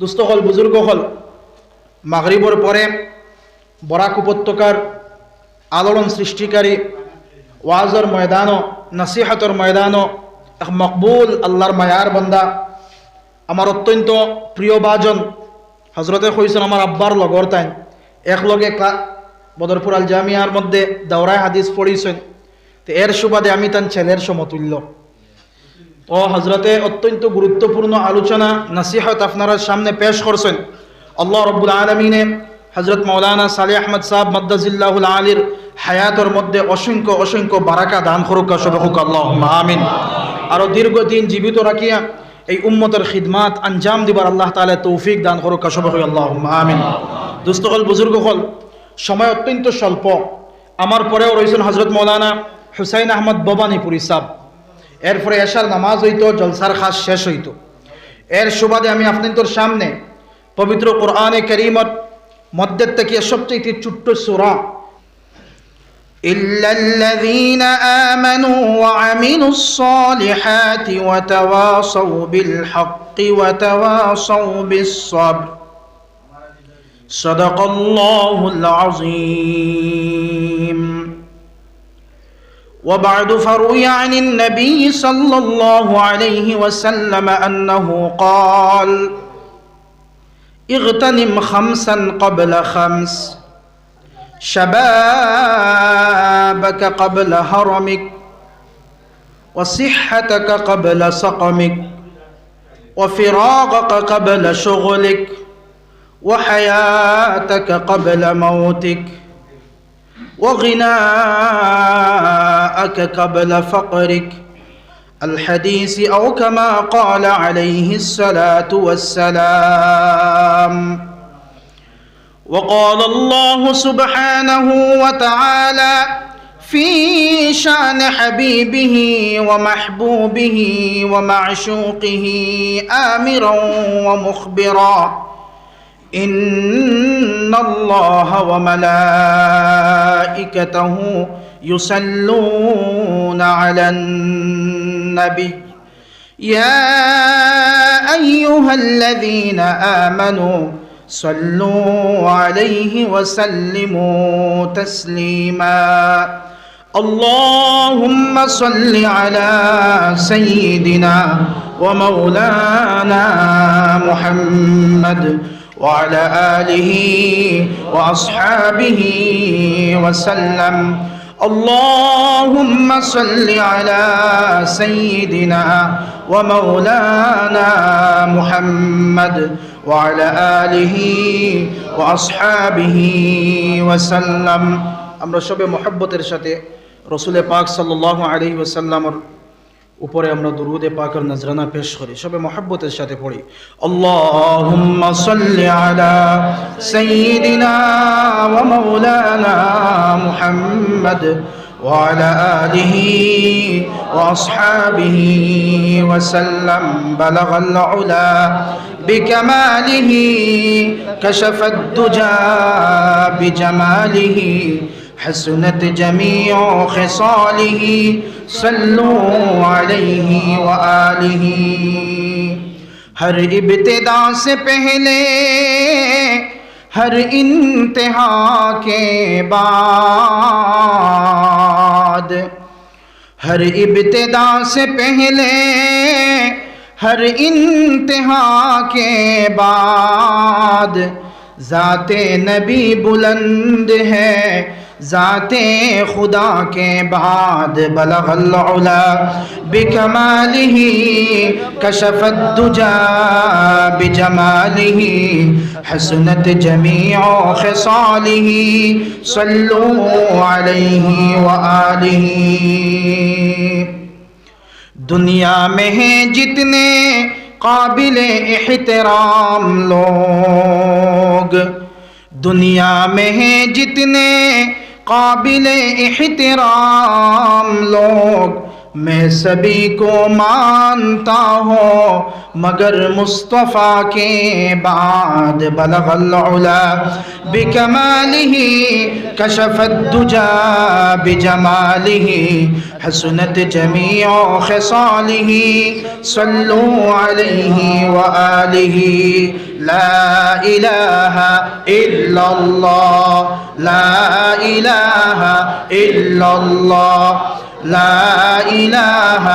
দুস্থ হল, বুজুর্গ হল। মাগরিবর পরে বরাক উপত্যকার আলোড়ন সৃষ্টিকারী ওয়াজর ময়দানো নসিহাতর ময়দানো এক মকবুল আল্লাহর মায়ার বান্দা। আমার অত্যন্ত প্রিয় বাজন হজরতে কইছেন আমার আব্বার লগর তাই একলগে ক্লা বদরপুর আল জামিয়ার মধ্যে দাওরায় হাদিস পড়িছেন। তো এর সুবাদে আমি তান ছেলের সমতুল্য। ও হজরতে অত্যন্ত গুরুত্বপূর্ণ আলোচনা, নসিহত আপনারা সামনে পেশ করছেন। আল্লাহ রব্বুল আলমিনে হজরত মৌলানা সালি আহমদ সাহ মদ্দাজিল্লাহুল আলীর হায়াতর মধ্যে অসংখ্য অসংখ্য বারাকা দান করুক সবহুক আল্লাহ আমিন। আরও দীর্ঘদিন জীবিত রাখিয়া এই উম্মতের খিদমাত আঞ্জাম দিবার আল্লাহ তালে তৌফিক দান করুক সবহুক আল্লাহ আমিন। দুস্তকল বুজুর্গ হল সময় অত্যন্ত স্বল্প। আমার পরেও রয়েছেন হজরত মৌলানা হুসাইন আহমদ ববানিপুরি সাহ এরপরে এশার নামাজ হইতো জলসার খাস শেষ হইতো এর সুবাদে আমি আপনাদের সামনে পবিত্র কোরআনে করিমত মধ্যের থেকে সবচেয়ে ছোট্ট সুরা إلا الذين آمنوا وعملوا الصالحات وتواصوا بالحق وتواصوا بالصبر صدق الله العظيم وبعد فروي عن النبي صلى الله عليه وسلم أنه قال اغتنم خمسا قبل خمس شبابك قبل هرمك وصحتك قبل سقمك وفراغك قبل شغلك وحياتك قبل موتك وغناءك قبل فقرك. الحديث أو كما قال عليه الصلاة والسلام. وقال الله سبحانه وتعالى في شأن حبيبه ومحبوبه ومعشوقه آمرا ومخبرا. إن الله وملائكته يصلون على النبي. يا أيها الذين آمنوا صلوا عليه وسلموا تسليما. اللهم صل على سيدنا ومولانا محمد وعلى آله وأصحابه وسلم. اللهم صل على سيدنا ومولانا محمد وعلى آله وأصحابه وسلم আমরা সবে মহব্বতের সাথে রসুলে পাক সাল্লাহ আলী ওসাল্লামর উপরে আমরা দুরুদে পাকের নজরানা পেশ করি সবে মহব্বতের সাথে পড়ি اللهم صل على سيدنا ومولانا محمد وعلى آله وأصحابه وسلم بلغ العلا بكماله كشف الدجى بجماله حسنت جميع خصاله، صلوا علیہ وآلہ ہر ابتدا سے پہلے، ہر انتہا کے بعد، ہر ابتدا سے پہلے، ہر انتہا کے بعد، ذات نبی بلند ہے ذات خدا کے بعد بلغ العلا بکمالہ کشف الدجا بجمالہ حسنت جمیع خصالہ صلو علیہ وآلہ دنیا میں ہیں جتنے قابل احترام لوگ دنیا میں ہیں جتنے قابل احترام لوگ میں سبھی کو مانتا ہوں مگر مصطفیٰ کے بعد بلغ العلا بکمالہ کشف الدجا بجمالہ حسنت جمیع خصالہ صلو علیہ وآلہ لا الہ الا اللہ لا الہ الا اللہ لا إله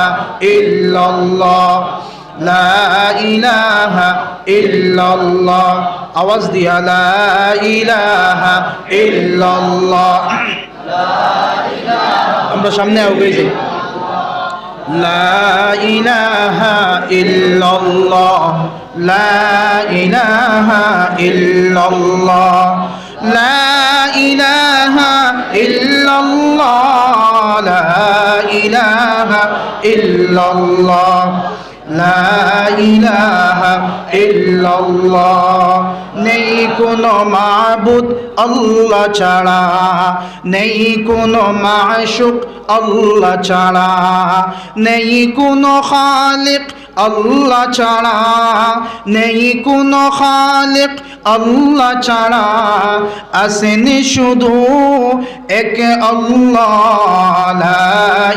إلا الله لا إله إلا الله আওয়াজ দিয়া লা ইলাহা ইল্লাল্লাহ আমরা সামনে আগে যাই لا إله إلا الله لا إله إلا ইল্লাল্লাহ, লা ইলাহা ইল্লাল্লাহ। নেই কোনো মাবুদ আল্লাহ ছাড়া, নেই কোনো মাশুক আল্লাহ ছাড়া, নেই কোনো খালিক আল্লাহ ছাড়া নেই কোনো খালিক। আল্লাহ ছাড়া আসেন শুধু এক আল্লাহ।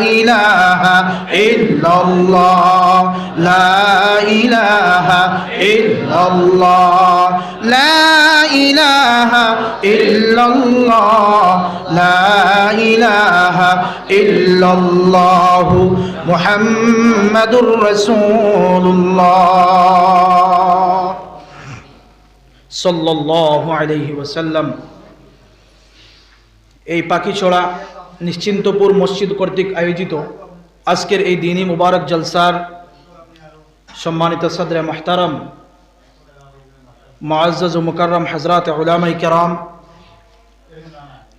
ইলাহা ইল্লাল্লাহ। লা ইলাহা ইল্লাল্লাহ, লা ইলাহা ইল্লাল্লাহ মুহাম্মাদুর রাসূলুল্লাহ। সাল্লাল্লাহু আলাইহি ওয়াসাল্লাম। এই পাখিছড়া নিশ্চিন্তপুর মসজিদ কর্তৃক আয়োজিত আজকের এই দিনই মুবারক জলসার সম্মানিত সদরে মাহতারাম, মুআজ্জাজ ও মুকাররম হজরত উলামাই কেরাম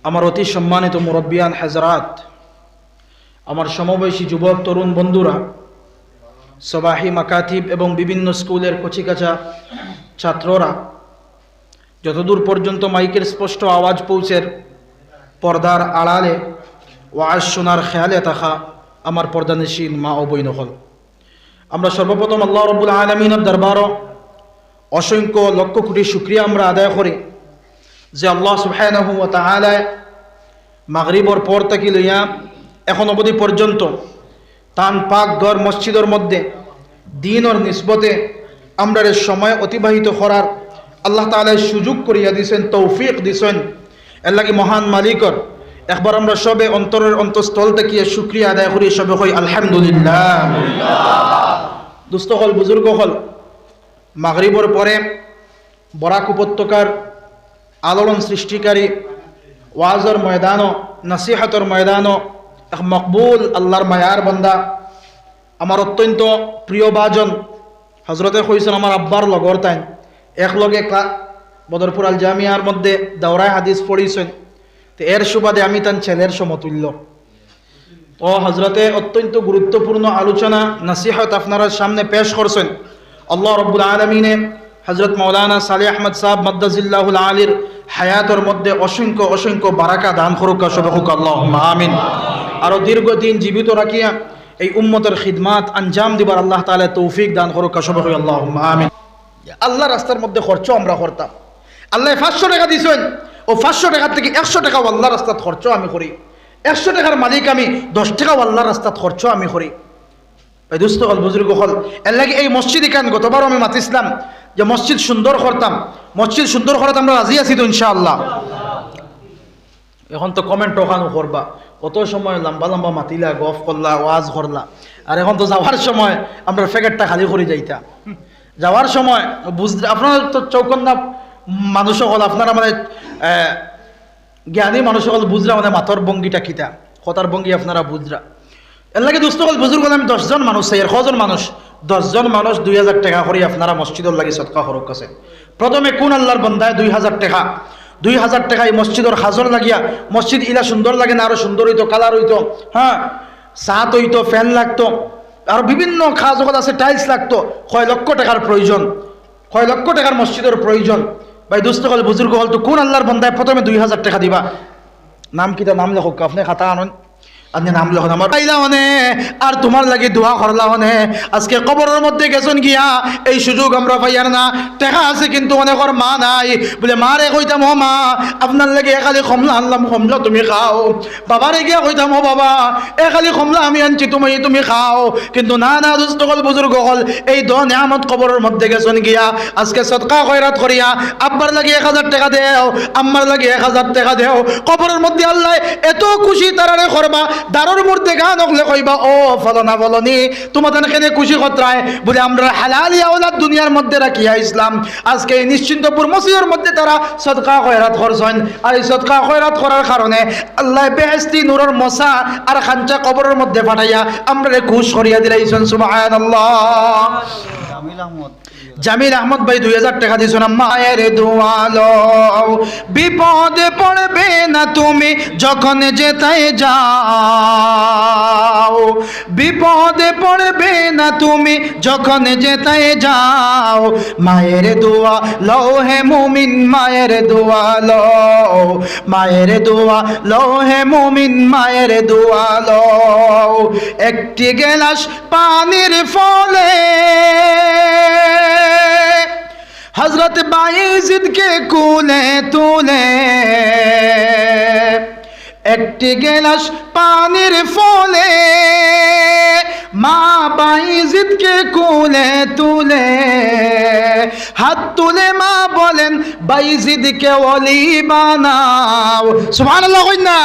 আমার অতি সম্মানিত মুরব্বিয়ান হজরাত, আমার সমবয়সী যুবক, তরুণ বন্ধুরা, সবাহি মাকাতিব এবং বিভিন্ন স্কুলের কচিকাচা ছাত্ররা, যতদূর পর্যন্ত মাইকের স্পষ্ট আওয়াজ পৌঁছের পর্দার আড়ালে ওয়াজ শোনার খেয়ালে থাকা আমার পর্দানিসীন মা ও বই নকল আমরা সর্বপ্রথম আল্লাহ রবুল আলমিনের দরবারও অসংখ্য লক্ষ কোটি শুক্রিয়া আমরা আদায় করি। যে আল্লাহ সুবহানাহু ওয়া তাআলা মাগরিবর পর থেকে লইয়া এখন অবধি পর্যন্ত তান পাক ঘর মসজিদের মধ্যে দিনর নিসবতে আমরা সময় অতিবাহিত করার আল্লাহ তাআলা সুযোগ করিয়া দিছেন, তৌফিক দিছেন। এর মহান মালিকর, একবার আমরা সবে অন্তরের অন্তঃস্থল থেকে শুক্রিয়া আদায় করি, সবে হই আলহামদুলিল্লাহ। দুস্থ হল, বুজুর্গ হল। মাগরিবর পরে বরাক উপত্যকার আলোড়ন সৃষ্টিকারী ওয়াজর ময়দানও, নসিহাতর ময়দানও, এক মকবুল আল্লাহর মায়ার বান্দা। আমার অত্যন্ত প্রিয় বাজন হজরতে কইছেন আমার আব্বার লগর তাই একলগে ক্লা বদরপুর আল জামিয়ার মধ্যে দাওরায় হাদিস পড়িছেন। তো এর সুবাদে আমি তান ছেলের সমতুল্য। ও হজরতে অত্যন্ত গুরুত্বপূর্ণ আলোচনা, নসিহত আপনারা সামনে পেশ করছেন। আল্লাহ রব্বুল আলমিনে হজরত মৌলানা সালি আহমদ সাহ মদ্দাজিল্লাহুল আলীর হায়াতর মধ্যে অসংখ্য অসংখ্য বারাকা দান করুক সবহুক আল্লাহ আমিন। আরও দীর্ঘদিন জীবিত রাখিয়া এই উম্মতের খিদমাত আঞ্জাম দিবার আল্লাহ তালে তৌফিক দান করুক সবহুক আল্লাহ আমিন। আল্লাহ রাস্তার মধ্যে খরচ আমরা করতাম। আল্লাহ পাঁচশো টাকা দিছেন, ও পাঁচশো টাকার থেকে একশো টাকা আল্লাহ রাস্তাত খরচ আমি করি। একশো টাকার মালিক আমি, দশ টাকা আল্লাহ রাস্তাত খরচ আমি করি। এই দুস্থ হল বুজুর্গ হল। এর লাগে এই মসজিদ এখান গতবারও আমি মাতিছিলাম যে মসজিদ সুন্দর করতাম। মসজিদ সুন্দর করাতে আমরা রাজি আছি তো ইনশাআল্লাহ। এখন তো কমেন্ট ওখানো করবা। কত সময় লম্বা লম্বা মাতিলা, গফ করলা, ওয়াজ করলা। আর এখন তো যাওয়ার সময় আমরা প্যাকেটটা খালি করে যাইতা। যাওয়ার সময় বুঝ আপনার তো চৌকন্যা মানুষ হল, আপনারা মানে জ্ঞানী মানুষ হল, বুঝরা মানে মাথর ভঙ্গিটা কিতা? কথার ভঙ্গি আপনারা বুঝরা। এর লাগে দুস্থ হল বুজুর্গ আমি দশজন মানুষ চাই আর কজন মানুষ? দশজন মানুষ দুই হাজার টাকা করে আপনারা মসজিদর লাগে সৎকা হরক আছে। প্রথমে কোন আল্লাহর বন্ধায় দুই হাজার টাকা। দুই হাজার টাকা এই মসজিদর হাজর লাগিয়া, মসজিদ ইলা সুন্দর লাগে না আরও সুন্দর হইতো কালার হইতো হ্যাঁ সাত হইতো ফ্যান লাগতো আর বিভিন্ন খা জগৎ আছে টাইলস লাগতো, কয় লক্ষ টাকার প্রয়োজন কয় লক্ষ টাকার মসজিদের প্রয়োজন ভাই দুস্থ হল বুজুর্গ হল তো কোন আল্লাহর বন্ধায় প্রথমে দুই হাজার টাকা দিবা। নাম কিতা, নাম লেখক, আপনি খাতা আনুন। আপনি নাম লেখন আমার পাইলা হনে আর তোমার লাগি দোয়া করলা হনে আজকে কবরের মধ্যে গেছেন গিয়া, এই সুযোগ আমরা পাইয়ার না। টেকা আছে কিন্তু মানে অনেকর মা নাই। বলে মা রে কইতাম ও মা আপনার লাগে একালি কমলা আনলাম কমলা তুমি খাও। বাবারে গিয়া কইতাম ও বাবা, একালি কমলা আমি আনছি, তুমি তুমি খাও। কিন্তু না না দুস্থ হল বুজুর্গ হল এই দ নিয়ামত কবরের মধ্যে গেছেন গিয়া। আজকে সৎকা খয়রাত করিয়া আব্বার লাগে এক হাজার টাকা দেও আম্মার লাগে এক হাজার টাকা দেও। কবরের মধ্যে আল্লাহ এত খুশি তারারে করবা দারুর মধ্যে গান হকলে কইবা ও ফলনা ফলনি তোমাদের কেনে খুশি কতরায় বলে, আমরা হালালিয়া ওলাদ দুনিয়ার মধ্যে রাখিয়া ইসলাম আজকে এই নিশ্চিন্তপুর মসজিদের মধ্যে তারা সদকা খয়রাত করছেন আর এই সদকা খয়রাত করার কারণে আল্লাহ বেহেস্তি নূরের মশা আর খাঞ্চা কবরের মধ্যে পাঠাইয়া আমরা খুশ করিয়া দিলাইছেন জামিল আহমদ জামিল আহমদ ভাই দুই হাজার টাকা দিয়েছেন মায়ের দোয়ালো। বিপদে পড়বে না তুমি যখন যেতায় যাও। বিপদে পড়বে না তুমি যখন যেতায় যাও। মায়ের দোয়া লও হে মুমিন, মায়ের দোয়া লও মায়ের দোয়া লও হে মুমিন, মায়ের দোয়া লও একটি গেলাস পানির ফলে হজরত বাইজিদকে কুলে তুলে একটি গেলাস পানির ফলে মা বাইজিদকে কুলে তুলে, হাত তুলে মা বলেন বাইজিদকে অলি বানাও। কই না?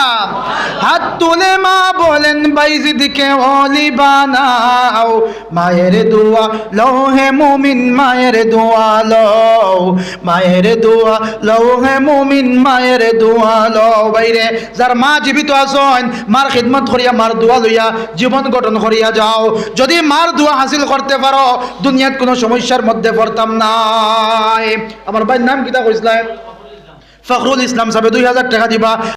হাত তুলে মা বলেন বাইজিদকে অলি বানাও। মায়ের দোয়া লৌহে মুমিন, মায়ের দোয়া লও। মায়ের দোয়া লৌহে মুমিন, মায়ের দোয়া লও। বাইরে, যার মা জীবিত আসন মার খিদমত করিয়া মার দোয়া লইয়া জীবন গঠন করিয়া যাও। যদি মার দোয়া হাসিল করতে পারো দুনিয়াত কোনো সমস্যার মধ্যে পড়তাম নাই। আমার ভাইয়ের নাম কিতা কইছিলেন ফখরুল ইসলাম সাহেব দুই হাজার টাকা দিবা।